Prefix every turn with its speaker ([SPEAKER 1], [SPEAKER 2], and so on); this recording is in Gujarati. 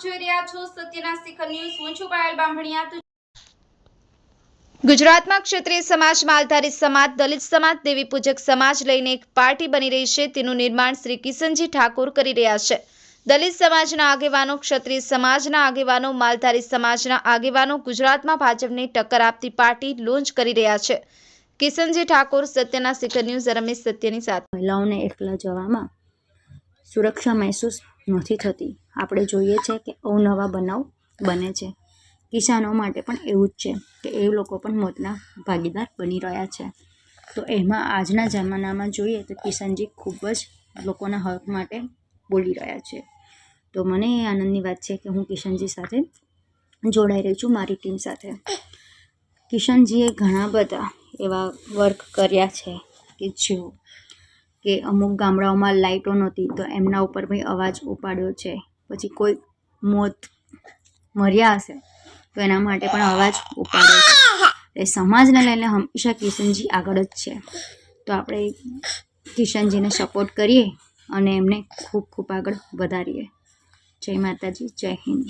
[SPEAKER 1] છો સત્યના શિખર ન્યૂઝ. હું છું પાયલ બામભણિયા
[SPEAKER 2] ગુજરાતમાં ક્ષત્રિય સમાજ માલધારી સમાજ દલિત સમાજ દેવી પૂજક સમાજ લઈને એક પાર્ટી બની રહી છે. તેનું નિર્માણ શ્રી કિશનજી ઠાકોર કરી રહ્યા છે. દલિત સમાજના આગેવાનો ક્ષત્રિય સમાજના આગેવાનો માલધારી સમાજના આગેવાનો ગુજરાતમાં ભાજપને ટક્કર આપતી પાર્ટી લોન્ચ કરી રહ્યા છે. કિશનજી ઠાકોર સત્યના શિખર ન્યૂઝ રમેશ સત્યની સાથે.
[SPEAKER 3] મહિલાઓને એકલા જવામાં સુરક્ષા મહેસૂસ નથી થતી. આપણે જોઈએ છે કે અવનવા બનાવ બને છે. કિસાનો માટે પણ એવું જ છે કે એ લોકો પણ મોતના ભાગીદાર બની રહ્યા છે. તો એમાં આજના જમાનામાં જોઈએ તો કિશનજી ખૂબ જ લોકોના હક માટે બોલી રહ્યા છે. તો મને એ આનંદની વાત છે કે હું કિશનજી સાથે જોડાઈ રહી છું મારી ટીમ સાથે. કિશનજીએ ઘણા બધા એવા વર્ક કર્યા છે કે જેઓ કે અમુક ગામડાઓમાં લાઇટો નહોતી તો એમના ઉપર ભાઈ અવાજ ઉપાડ્યો છે. પછી કોઈ મોત મર્યા હશે તો એના માટે પણ અવાજ ઉપાડ્યો છે. એ સમાજને લઈને હંમેશા કિશનજી આગળ જ છે. તો આપણે કિશનજીને સપોર્ટ કરીએ અને એમને ખૂબ ખૂબ આગળ વધારીએ. જય માતાજી, જય હિન્દ.